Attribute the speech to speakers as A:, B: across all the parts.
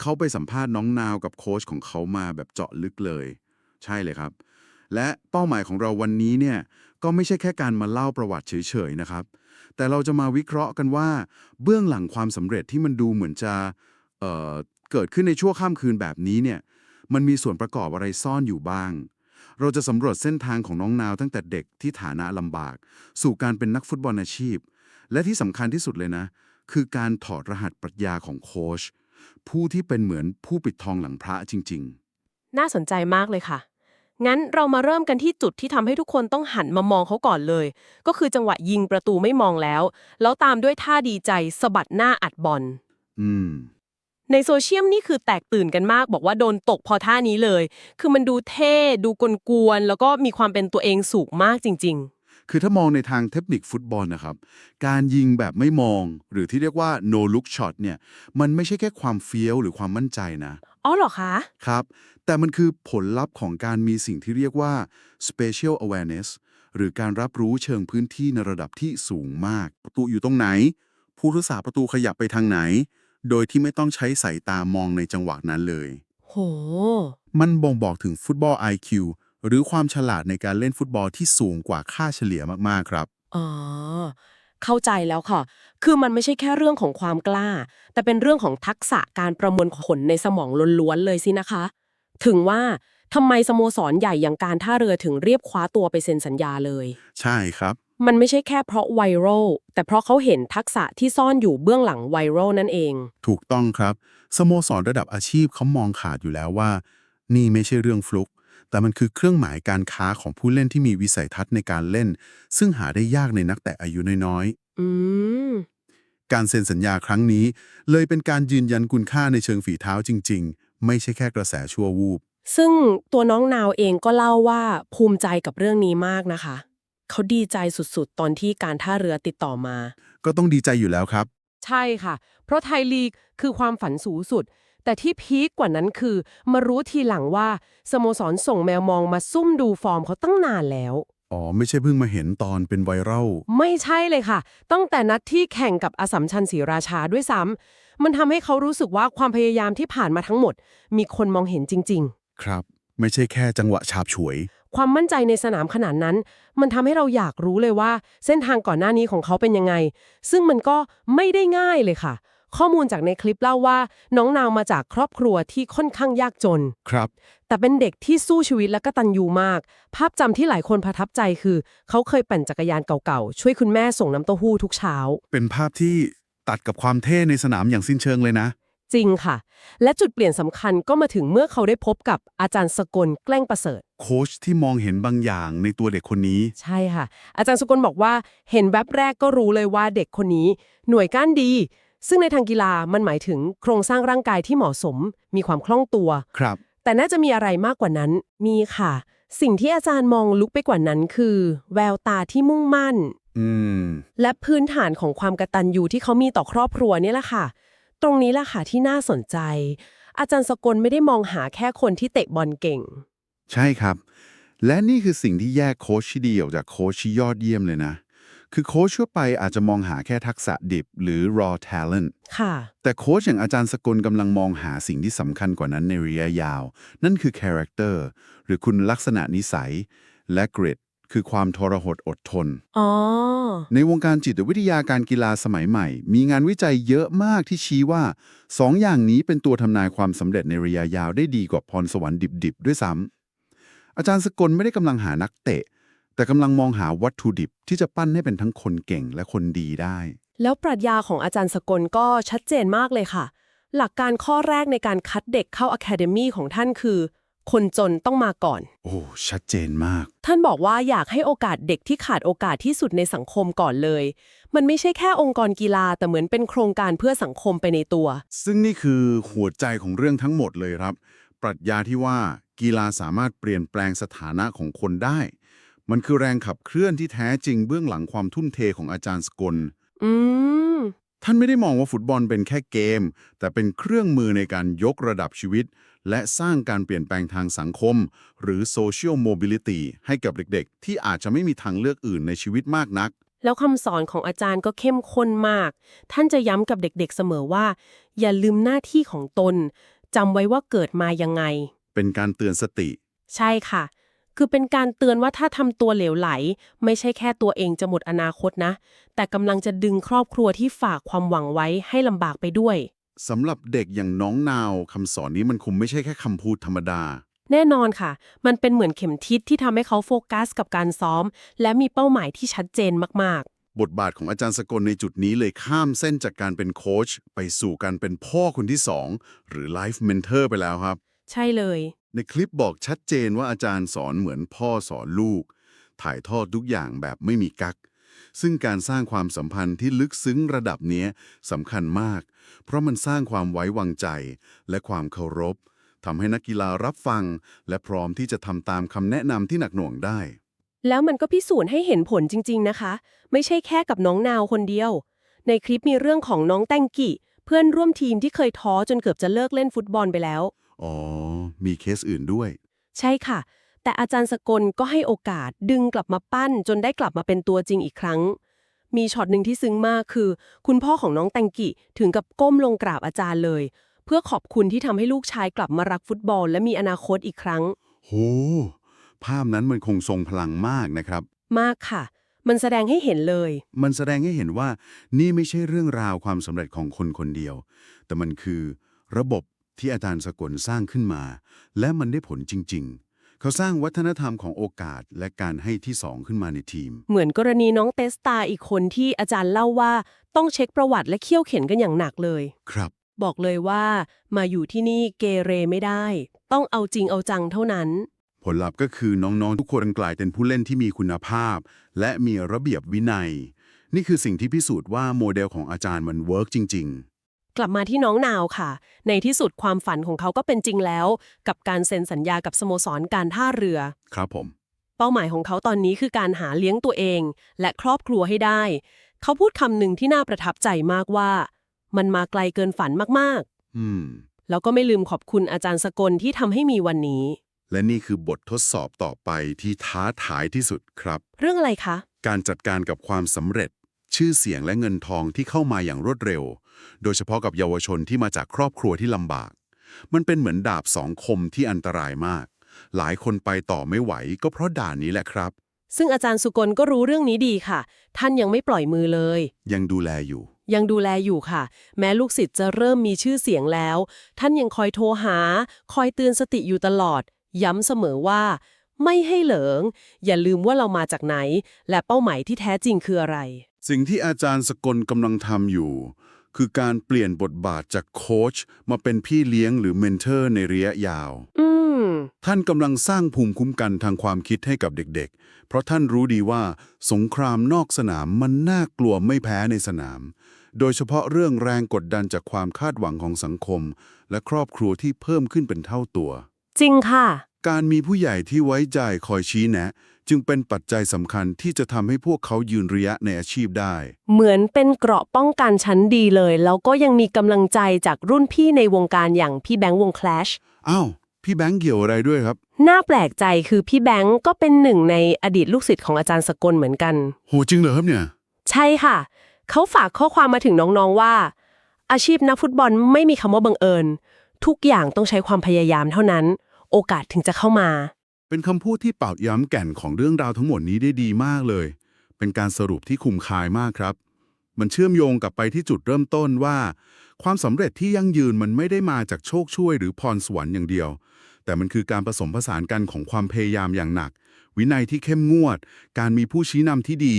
A: เขาไปสัมภาษณ์น้องนาวกับโค้ชของเขามาแบบเจาะลึกเลย ใช่เลยครับ และเป้าหมายของเราวันนี้เนี่ยก็ไม่ใช่แค่การมาเล่าประวัติเฉยๆนะครับ แต่เราจะมาวิเคราะห์กันว่า เบื้องหลังความสำเร็จที่มันดูเหมือนจะเเกิดขึ้นในชั่วข้ามคืนแบบนี้เนี่ยมันมีส่วนประกอบอะไรซ่อนอยู่บ้าง เราจะสำรวจเส้นทางของน้องนาวตั้งแต่เด็กที่ฐานะลำบาก สู่การเป็นนักฟุตบอลอาชีพ และที่สำคัญที่สุดเลยนะ คือการถอดรหัสปรัชญาของโค้ช ผู้ที่เป็นเหมือนผู้ปิดทองหลังพระจริง
B: น่าสนใจมากเลยค่ะ งั้นเรามาเริ่มกันที่จุดที่ทำให้ทุกคนต้องหันมามองเขาก่อนเลย ก็คือจังหวะยิงประตูไม่มองแล้ว แล้วตามด้วยท่าดีใจสะบัดหน้าอัดบอล
A: ๆอืม
B: ในโซเชียลนี่คือแตกตื่นกันมาก บอกว่าโดนตกพอท่านี้เลย คือมันดูเท่ ดูกวนๆแล้วก็มีความเป็นตัวเองสูงมากจริง
A: คือถ้ามองในทางเทคนิคฟุตบอลนะครับ การยิงแบบไม่มองหรือที่เรียกว่า no look shot เนี่ย มันไม่ใช่แค่ความเฟี้ยวหรือความมั่นใจนะ
B: ๆอ๋อเหรอคะ
A: ครับ แต่มันคือผลลัพธ์ของการมีสิ่งที่เรียกว่า spatial awareness หรือการรับรู้เชิงพื้นที่ในระดับที่สูงมาก ประตูอยู่ตรงไหน ผู้รักษาประตูขยับไปทางไหน โดยที่ไม่ต้องใช้สายตามองในจังหวะนั้นเลย
B: โห
A: มันบ่งบอกถึงฟุตบอล IQ หรือความฉลาดในการเล่นฟุตบอลที่สูงกว่าค่าเฉลี่ยมากๆครับ
B: อ๋อ เข้าใจแล้วค่ะ คือมันไม่ใช่แค่เรื่องของความกล้า แต่เป็นเรื่องของทักษะการประมวลผลในสมองล้วนๆเลยสินะคะ ถึงว่าทำไมสโมสรใหญ่อย่างการท่าเรือถึงเรียบคว้าตัวไปเซ็นสัญญาเลย
A: ใช่ครับ
B: มันไม่ใช่แค่เพราะไวรัลแต่เพราะเขาเห็นทักษะที่ซ่อนอยู่เบื้องหลังไวรัลนั่นเอง
A: ถูกต้องครับ สโมสรระดับอาชีพเขามองขาดอยู่แล้วว่า นี่ไม่ใช่เรื่องฟลุก แต่มันคือเครื่องหมายการค้าของผู้เล่นที่มีวิสัยทัศน์ในการเล่น ซึ่งหาได้ยากในนักเตะอายุน้อย
B: อืม
A: ๆการเซ็นสัญญาครั้งนี้ เลยเป็นการยืนยันคุณค่าในเชิงฝีเท้าจริง ๆ ไม่ใช่แค่กระแสชั่ววูบ
B: ซึ่งตัวน้องนาวเองก็เล่าว่าภูมิใจกับเรื่องนี้มากนะคะ เขาดีใจสุดๆ ตอนที่การท่าเรือติดต่อมา
A: ก็ต้องดีใจอยู่แล้วครับ
B: ใช่ค่ะ เพราะไทยลีกคือความฝันสูงสุด แต่ที่พีคกว่านั้นคือ มารู้ทีหลังว่าสโมสรส่งแมวมองมาซุ่มดูฟอร์มเขาตั้งนานแล้ว
A: อ๋อ ไม่ใช่เพิ่งมาเห็นตอนเป็นไวรัล
B: ไม่ใช่เลยค่ะ ตั้งแต่นัดที่แข่งกับอสสัมชัญศรีราชาด้วยซ้ำมันทำให้เขารู้สึกว่าความพยายามที่ผ่านมาทั้งหมด มีคนมองเห็นจริง
A: ครับ ไม่ใช่แค่จังหวะฉาบฉวย
B: ๆความมั่นใจในสนามขนาดนั้น มันทำให้เราอยากรู้เลยว่า เส้นทางก่อนหน้านี้ของเขาเป็นยังไง ซึ่งมันก็ไม่ได้ง่ายเลยค่ะ ข้อมูลจากในคลิปเล่าว่า น้องนาวมาจากครอบครัวที่ค่อนข้างยากจน
A: ครับ
B: แต่เป็นเด็กที่สู้ชีวิตและก็ตันยูมาก ภาพจำที่หลายคนประทับใจคือ เขาเคยปั่นจักรยานเก่าๆ ช่วยคุณแม่ส่งน้ำเต้าหู้ทุกเช้า
A: เป็นภาพที่ตัดกับความเท่ในสนามอย่างสิ้นเชิงเลยนะ
B: จริงค่ะ และจุดเปลี่ยนสำคัญก็มาถึงเมื่อเขาได้พบกับอาจารย์สกลแกล้งประเสริฐ
A: โค้ชที่มองเห็นบางอย่างในตัวเด็กคนนี้
B: ใช่ค่ะ อาจารย์สกลบอกว่าเห็นแวบแรกก็รู้เลยว่าเด็กคนนี้ หน่วยก้านดี ซึ่งในทางกีฬามันหมายถึงโครงสร้างร่างกายที่เหมาะสม มีความคล่องตัว
A: ครับ
B: แต่น่าจะมีอะไรมากกว่านั้น มีค่ะ สิ่งที่อาจารย์มองลุกไปกว่านั้นคือ แววตาที่มุ่งมั่น
A: อืม
B: และพื้นฐานของความกตัญญูที่เขามีต่อครอบครัวเนี่ยแหละค่ะ ตรงนี้แหละค่ะที่น่าสนใจ อาจารย์สกลไม่ได้มองหาแค่คนที่เตะบอลเก่ง
A: ใช่ครับ และนี่คือสิ่งที่แยกโค้ชที่ดีออกจากโค้ชที่ยอดเยี่ยมเลยนะ คือโค้ชทั่วไปอาจจะมองหาแค่ทักษะดิบหรือ raw talent
B: ค่ะ
A: แต่โค้ชอย่างอาจารย์สกลกำลังมองหาสิ่งที่สำคัญกว่านั้นในระยะยาว นั่นคือ character หรือคุณลักษณะนิสัย และ grit คือความทรหดอดทน
B: อ๋อ
A: ในวงการจิตวิทยาการกีฬาสมัยใหม่ มีงานวิจัยเยอะมากที่ชี้ว่าสองอย่างนี้เป็นตัวทำนายความสำเร็จในระยะยาวได้ดีกว่าพรสวรรค์ดิบๆด้วยซ้ำอาจารย์สกลไม่ได้กำลังหานักเตะ แต่กำลังมองหาวัตถุดิบที่จะปั้นให้เป็นทั้งคนเก่งและคนดีได้
B: แล้วปรัชญาของอาจารย์สกลก็ชัดเจนมากเลยค่ะ หลักการข้อแรกในการคัดเด็กเข้า Academy ของท่านคือ คนจนต้องมาก่อน
A: โอ้ ชัดเจนมาก
B: ท่านบอกว่าอยากให้โอกาสเด็กที่ขาดโอกาสที่สุดในสังคมก่อนเลย มันไม่ใช่แค่องค์กรกีฬาแต่เหมือนเป็นโครงการเพื่อสังคมไปในตัว
A: ซึ่งนี่คือหัวใจของเรื่องทั้งหมดเลยครับ ปรัชญาที่ว่ากีฬาสามารถเปลี่ยนแปลงสถานะของคนได้ มันคือแรงขับเคลื่อนที่แท้จริงเบื้องหลังความทุ่มเทของอาจารย์สกล
B: อืม
A: ท่านไม่ได้มองว่าฟุตบอลเป็นแค่เกม แต่เป็นเครื่องมือในการยกระดับชีวิต และสร้างการเปลี่ยนแปลงทางสังคม หรือ social mobility ให้กับเด็กๆ ที่อาจจะไม่มีทางเลือกอื่นในชีวิตมากนัก
B: แล้วคำสอนของอาจารย์ก็เข้มข้นมาก ท่านจะย้ำกับเด็กๆเสมอว่า อย่าลืมหน้าที่ของตนจำไว้ว่าเกิดมายังไง
A: เป็นการเตือนสติ
B: ใช่ค่ะ คือเป็นการเตือนว่าถ้าทำตัวเหลวไหล ไม่ใช่แค่ตัวเองจะหมดอนาคตนะ แต่กำลังจะดึงครอบครัวที่ฝากความหวังไว้ให้ลำบากไปด้วย
A: สำหรับเด็กอย่างน้องนาวคำสอนนี้มันคงไม่ใช่แค่คำพูดธรรมดา
B: แน่นอนค่ะ มันเป็นเหมือนเข็มทิศที่ทำให้เขาโฟกัสกับการซ้อม และมีเป้าหมายที่ชัดเจนมาก
A: บทบาทของอาจารย์สกลในจุดนี้เลยข้ามเส้นจากการเป็นโค้ชไปสู่การเป็นพ่อคนที่สองหรือไลฟ์เมนเทอร์ไปแล้วครับ
B: ๆใช่เลย
A: ในคลิปบอกชัดเจนว่าอาจารย์สอนเหมือนพ่อสอนลูก ถ่ายทอดทุกอย่างแบบไม่มีกัก ซึ่งการสร้างความสัมพันธ์ที่ลึกซึ้งระดับนี้สำคัญมาก เพราะมันสร้างความไว้วางใจและความเคารพทำให้นักกีฬารับฟัง และพร้อมที่จะทำตามคำแนะนำที่หนักหน่วงได้
B: แล้วมันก็พิสูจน์ให้เห็นผลจริง ๆนะคะ ไม่ใช่แค่กับน้องนาวคนเดียว ในคลิปมีเรื่องของน้องแตงกิเพื่อนร่วมทีมที่เคยท้อจนเกือบจะเลิกเล่นฟุตบอลไปแล้ว
A: อ๋อ มีเคสอื่นด้วย
B: ใช่ค่ะ แต่อาจารย์สกลก็ให้โอกาสดึงกลับมาปั้น จนได้กลับมาเป็นตัวจริงอีกครั้ง มีช็อตหนึ่งที่ซึ้งมากคือ คุณพ่อของน้องแตงกิถึงกับก้มลงกราบอาจารย์เลย เพื่อขอบคุณที่ทำให้ลูกชายกลับมารักฟุตบอล และมีอนาคตอีกครั้ง
A: โห ภาพนั้นมันคงทรงพลังมากนะครับ
B: มากค่ะ มันแสดงให้เห็นเลย
A: มันแสดงให้เห็นว่านี่ไม่ใช่เรื่องราวความสำเร็จของคนคนเดียว แต่มันคือ ระบบ ที่อาจารย์สกลสร้างขึ้นมา และมันได้ผลจริง ๆ เขาสร้างวัฒนธรรมของโอกาสและการให้ที่สองขึ้นมาในทีม
B: เหมือนกรณีน้องเตสตาอีกคนที่อาจารย์เล่าว่าต้องเช็คประวัติและเคี่ยวเข็นกันอย่างหนักเลย
A: ครับ
B: บอกเลยว่ามาอยู่ที่นี่เกเรไม่ได้ ต้องเอาจริงเอาจังเท่านั้น
A: ผลลัพธ์ก็คือน้องๆทุกคนกลายเป็นผู้เล่นที่มีคุณภาพ และมีระเบียบวินัย นี่คือสิ่งที่พิสูจน์ว่าโมเดลของอาจารย์มันเวิร์กจริง
B: กลับมาที่น้องนาวค่ะ ในที่สุดความฝันของเขาก็เป็นจริงแล้ว กับการเซ็นสัญญากับสโมสรการท่าเรือ
A: ๆครับผม
B: เป้าหมายของเขาตอนนี้คือการหาเลี้ยงตัวเอง และครอบครัวให้ได้ เขาพูดคำหนึ่งที่น่าประทับใจมากว่า มันมาไกลเกินฝันมาก
A: อืม
B: ๆแล้วก็ไม่ลืมขอบคุณอาจารย์สกลที่ทำให้มีวันนี้
A: และนี่คือบททดสอบต่อไปที่ท้าทายที่สุดครับ
B: เรื่องอะไรคะ
A: การจัดการกับความสำเร็จ ชื่อเสียงและเงินทองที่เข้ามาอย่างรวดเร็ว โดยเฉพาะกับเยาวชนที่มาจากครอบครัวที่ลำบาก มันเป็นเหมือนดาบสองคมที่อันตรายมาก หลายคนไปต่อไม่ไหวก็เพราะด่านนี้แหละครับ
B: ซึ่งอาจารย์สุกลก็รู้เรื่องนี้ดีค่ะ ท่านยังไม่ปล่อยมือเลย
A: ยังดูแลอยู่
B: ยังดูแลอยู่ค่ะ แม้ลูกศิษย์จะเริ่มมีชื่อเสียงแล้ว ท่านยังคอยโทรหา คอยเตือนสติอยู่ตลอด ย้ำเสมอว่าไม่ให้เหลิง อย่าลืมว่าเรามาจากไหน และเป้าหมายที่แท้จริงคืออะไร
A: สิ่งที่อาจารย์สกลกำลังทำอยู่ คือการเปลี่ยนบทบาทจากโค้ชมาเป็นพี่เลี้ยงหรือเมนเทอร์ในระยะยาว
B: อืม
A: ท่านกำลังสร้างภูมิคุ้มกันทางความคิดให้กับเด็กๆ เพราะท่านรู้ดีว่าสงครามนอกสนามมันน่ากลัวไม่แพ้ในสนาม โดยเฉพาะเรื่องแรงกดดันจากความคาดหวังของสังคม และครอบครัวที่เพิ่มขึ้นเป็นเท่าตัว
B: จริงค่ะ
A: การมีผู้ใหญ่ที่ไว้ใจคอยชี้แนะ จึงเป็นปัจจัยสำคัญที่จะทำให้พวกเขายืนระยะในอาชีพได้
B: เหมือนเป็นเกราะป้องกันชั้นดีเลย แล้วก็ยังมีกำลังใจจากรุ่นพี่ในวงการอย่างพี่แบงค์วง Clash
A: อ้าวพี่แบงค์เกี่ยวอะไรด้วยครับ
B: น่าแปลกใจคือพี่แบงค์ก็เป็นหนึ่งในอดีตลูกศิษย์ของอาจารย์สกลเหมือนกัน
A: โหจริงเหรอครับเนี่ย
B: ใช่ค่ะ เขาฝากข้อความมาถึงน้องๆว่า อาชีพนักฟุตบอลไม่มีคำว่าบังเอิญ ทุกอย่างต้องใช้ความพยายามเท่านั้น โอกาสถึงจะเข้ามา
A: เป็นคำพูดที่เป่าย้ำแก่นของเรื่องราวทั้งหมดนี้ได้ดีมากเลย เป็นการสรุปที่คุมคายมากครับ มันเชื่อมโยงกลับไปที่จุดเริ่มต้นว่า ความสำเร็จที่ยั่งยืนมันไม่ได้มาจากโชคช่วยหรือพรสวรรค์อย่างเดียว แต่มันคือการผสมผสานกันของความพยายามอย่างหนัก วินัยที่เข้มงวด การมีผู้ชี้นำที่ดี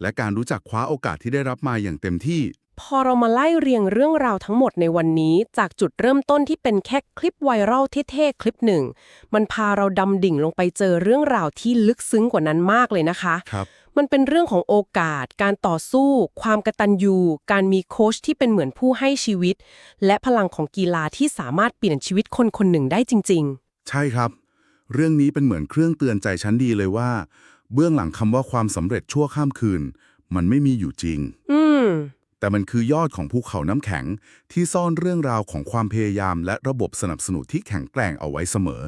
A: และการรู้จักคว้าโอกาสที่ได้รับมาอย่างเต็มที่
B: พอเรามาไล่เรียงเรื่องราวทั้งหมดในวันนี้ จากจุดเริ่มต้นที่เป็นแค่คลิปไวรัลเท่ๆคลิปหนึ่ง มันพาเราดำดิ่งลงไปเจอเรื่องราวที่ลึกซึ้งกว่านั้นมากเลยนะคะ
A: ครับ
B: มันเป็นเรื่องของโอกาส การต่อสู้ ความกตัญญู การมีโค้ชที่เป็นเหมือนผู้ให้ชีวิต และพลังของกีฬาที่สามารถเปลี่ยนชีวิตคนคนหนึ่งได้จริง
A: ใช่ครับ เรื่องนี้เป็นเหมือนเครื่องเตือนใจชั้นดีเลยว่า เบื้องหลังคำว่าความสำเร็จชั่วข้ามคืน มันไม่มีอยู่จริง
B: ๆอืม
A: แต่มันคือยอดของภูเขาน้ำแข็งที่ซ่อนเรื่องราวของความพยายามและระบบสนับสนุนที่แข็งแกร่งเอาไว้เสมอ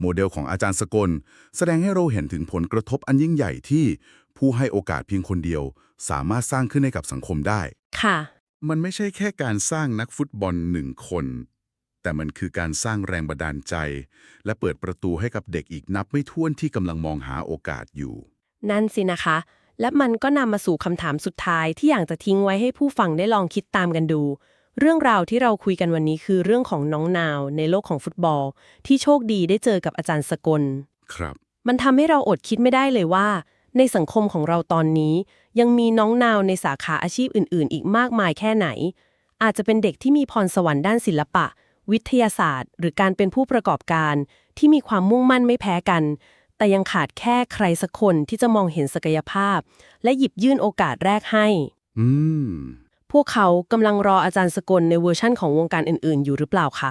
A: โมเดลของอาจารย์สกล แสดงให้เราเห็นถึงผลกระทบอันยิ่งใหญ่ที่ผู้ให้โอกาสเพียงคนเดียว สามารถสร้างขึ้นให้กับสังคมได้
B: ค่ะ
A: มันไม่ใช่แค่การสร้างนักฟุตบอลหนึ่งคน แต่มันคือการสร้างแรงบันดาลใจ และเปิดประตูให้กับเด็กอีกนับไม่ถ้วนที่กำลังมองหาโอกาสอยู่
B: นั่นสินะคะ และมันก็นำมาสู่คำถามสุดท้ายที่อยากจะทิ้งไว้ให้ผู้ฟังได้ลองคิดตามกันดู เรื่องราวที่เราคุยกันวันนี้คือเรื่องของน้องนาวในโลกของฟุตบอล ที่โชคดีได้เจอกับอาจารย์สกล
A: ครับ
B: มันทำให้เราอดคิดไม่ได้เลยว่า ในสังคมของเราตอนนี้ ยังมีน้องนาวในสาขาอาชีพอื่น ๆ อีกมากมายแค่ไหน อาจจะเป็นเด็กที่มีพรสวรรค์ด้านศิลปะ วิทยาศาสตร์ หรือการเป็นผู้ประกอบการ ที่มีความมุ่งมั่นไม่แพ้กัน แต่ยังขาดแค่ใครสักคนที่จะมองเห็นศักยภาพ และหยิบยื่นโอกาสแรกให้
A: อืม
B: พวกเขากำลังรออาจารย์สกลในเวอร์ชั่นของวงการอื่น ๆ อยู่หรือเปล่าคะ